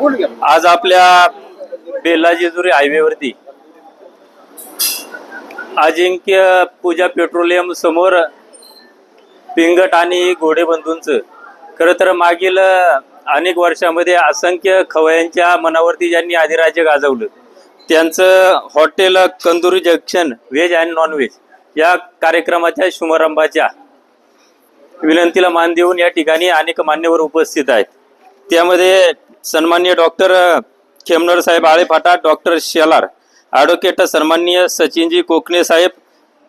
आज आपल्या बेला जेजुरी हायवेवरती अजिंक्य पूजा पेट्रोलियम समोर पिंगट आणि घोडेबंधूंचं खरं तर मागील अनेक वर्षामध्ये असंख्य खवयांच्या मनावरती ज्यांनी अधिराज्य गाजवलं त्यांचं hotel Kanduri junction veg and non veg या कार्यक्रमाच्या शुभारंभाच्या विनंतीला मान देऊन या ठिकाणी अनेक मान्यवर उपस्थित आहेत. त्यामध्ये सन्मान्य doctor Khemnar saheb Alephata doctor Shelar advocate सन्मान्य सचिनजी कोकणे साहेब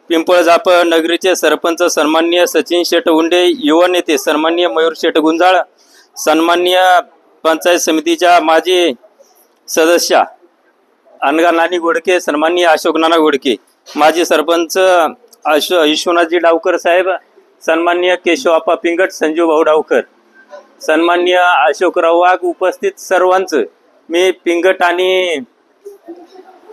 पिंपळजाप नगरीचे सरपंच सन्माननीय सचिन शेट उंडे युवा नेते सन्मान्य मयूर शेठ गुंजाळ सन्माननीय पंचायत समितीच्या माजी सदस्या अनगा नानी गोडके सन्मान्य अशोक नाना गोडके माजी सरपंच अश विश्वनाथजी डावकर साहेब सन्मान्य केशवाप्पा पिंगट संजीव भाऊ डावकर. सन्मान्य अशोकराव वाघ उपस्थित सर्वांचं. मी पिंगट आणि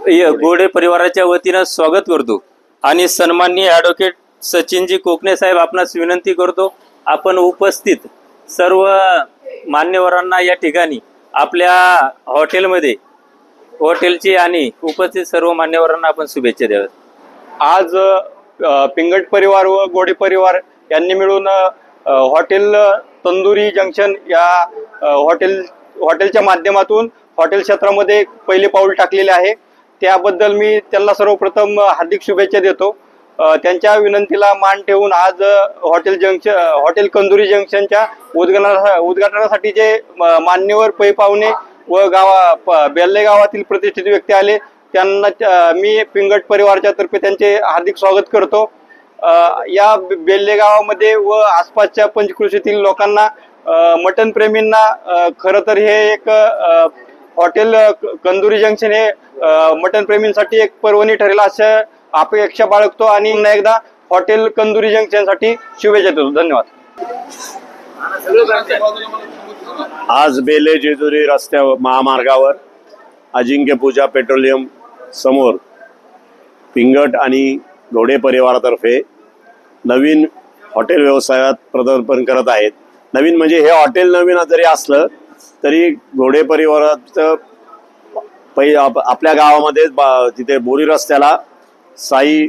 य- गोडे परिवाराच्या वतीनं स्वागत करतो. आणि सन्माननीय ॲडव्होकेट सचिनजी कोकणे साहेब आपणास विनंती करतो आपण उपस्थित सर्व मान्यवरांना या ठिकाणी आपल्या हॉटेलमध्ये हॉटेलची आणि उपस्थित सर्व मान्यवरांना आपण शुभेच्छा द्याव्यात. आज पिंगट परिवार व गोडे परिवार यांनी मिळून हॉटेल तंदुरी जंक्शन या हॉटेल हॉटेलच्या माध्यमातून हॉटेल क्षेत्रामध्ये पहिले पाऊल टाकलेले आहे. त्याबद्दल मी त्यांना सर्वप्रथम हार्दिक शुभेच्छा देतो. त्यांच्या विनंतीला मान ठेवून आज हॉटेल जंक्शन हॉटेल कंदुरी जंक्शनच्या उद्घाटना उद्घाटनासाठी जे म, मान्यवर पै पाहुणे व गावा प- बेल्ले गावातील प्रतिष्ठित व्यक्ती आले त्यांना मी पिंगट परिवारच्या तर्फे त्यांचे हार्दिक स्वागत करतो. या बेल्लेगावामध्ये बेल्ले गावामध्ये व आसपासच्या पंचकृषीतील लोकांना मटन प्रेमींना खरं तर हे एक हॉटेल कंदुरी जंक्शन हे मटन प्रेमींसाठी एक पर्वणी ठरेल असं अपेक्षा बाळगतो आणि पुन्हा एकदा हॉटेल कंदुरी जंक्शनसाठी शुभेच्छा देतो. धन्यवाद. आज बेले जेजुरी रस्त्यावर महामार्गावर अजिंक्य पूजा पेट्रोलियम समोर पिंगट आणि घोडे परिवारातर्फे नवीन हॉटेल व्यवसायात प्रदर्पण करत आहेत. नवीन म्हणजे हे हॉटेल नवीन जरी असलं तरी घोडे परिवाराचं पै आप- आपल्या गावामध्ये बा- तिथे बोरी रस्त्याला साई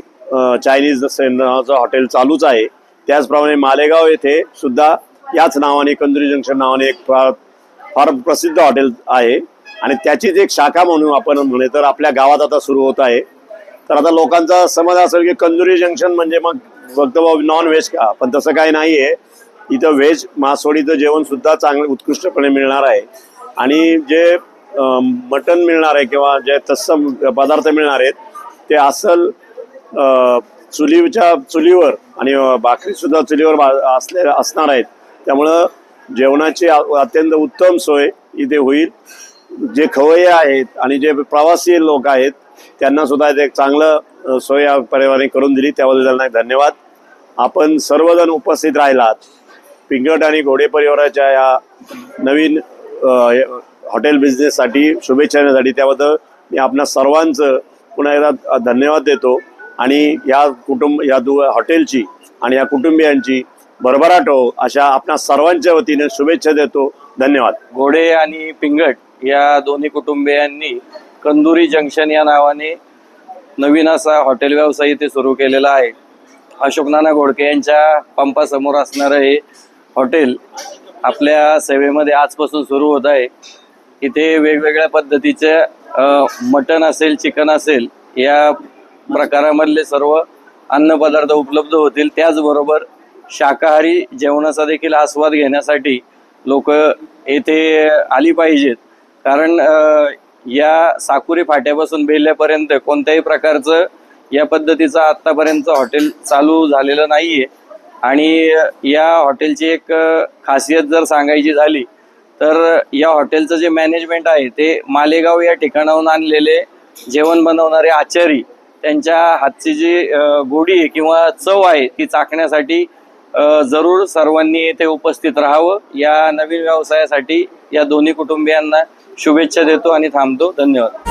चायनीज से- नावाचं हॉटेल चालूच आहे. त्याचप्रमाणे मालेगाव येथे सुद्धा याच नावाने कंदुरी जंक्शन नावाने एक फार प्रसिद्ध हॉटेल आहे. आणि त्याचीच एक शाखा म्हणून आपण म्हणे तर आपल्या गावात आता सुरू होत आहे. तर आता लोकांचा समज असेल की कंदुरी जंक्शन म्हणजे मग फक्त नॉन व्हेज का पण तसं काही नाही आहे इथं व्हेज मासोळीचं जेवण सुद्धा चांगलं उत्कृष्टपणे मिळणार आहे. आणि जे मटण मिळणार आहे किंवा जे तत्सम पदार्थ मिळणार आहेत ते असल चुलीच्या चुलीवर आणि भाकरी सुद्धा चुलीवर असले असणार आहेत. त्यामुळं जेवणाची अत्यंत उत्तम सोय इथे होईल. जे खवय्ये आहेत आणि जे प्रवासी लोक आहेत त्यांना सुद्धा एक चांगलं सोय परिवाराने करून दिली. त्याबद्दल त्यांना धन्यवाद. आपण सर्वजण उपस्थित राहिलात. पिंगट आणि घोडे परिवाराच्या या नवीन हॉटेल बिझनेससाठी शुभेच्छा देण्यासाठी त्याबद्दल मी आपणा सर्वांचं पुन्हा एकदा धन्यवाद देतो. आणि या कुटुंब या दु हॉटेलची आणि या कुटुंबियांची भरभराट हो अशा आपणा सर्वांच्या वतीने शुभेच्छा देतो. धन्यवाद. घोडे आणि पिंगट या दोन्ही कुटुंबियांनी कंदुरी जंक्शन या नावाने नवीन असा हॉटेल व्यवसाय इथे सुरू केलेला आहे. अशोक नाना घोडके यांच्या पंपासमोर असणारं हे हॉटेल आपल्या सेवेमध्ये आजपासून सुरू होत आहे. इथे वेगवेगळ्या पद्धतीचे मटन असेल चिकन असेल या प्रकारामधले सर्व अन्नपदार्थ उपलब्ध होतील. त्याचबरोबर शाकाहारी जेवणाचा देखील आस्वाद घेण्यासाठी लोक येथे आली पाहिजेत. कारण या साकुरी फाट्यापासून बेल्ल्यापर्यंत कोणत्याही प्रकारचं या पद्धतीचं आत्तापर्यंत हॉटेल चालू झालेलं नाहीये. आणि या हॉटेलची एक खासियत जर सांगायची झाली तर या हॉटेलचं जे मॅनेजमेंट आहे ते मालेगाव या ठिकाणाहून आणलेले जेवण बनवणारे आचारी त्यांच्या हातची जी गोडी आहे किंवा चव आहे ती चाखण्यासाठी जरूर सर्वांनी येथे उपस्थित राहावं. या नवीन व्यवसायासाठी या दोन्ही कुटुंबियांना शुभेच्छा देतो आणि थांबतो. धन्यवाद.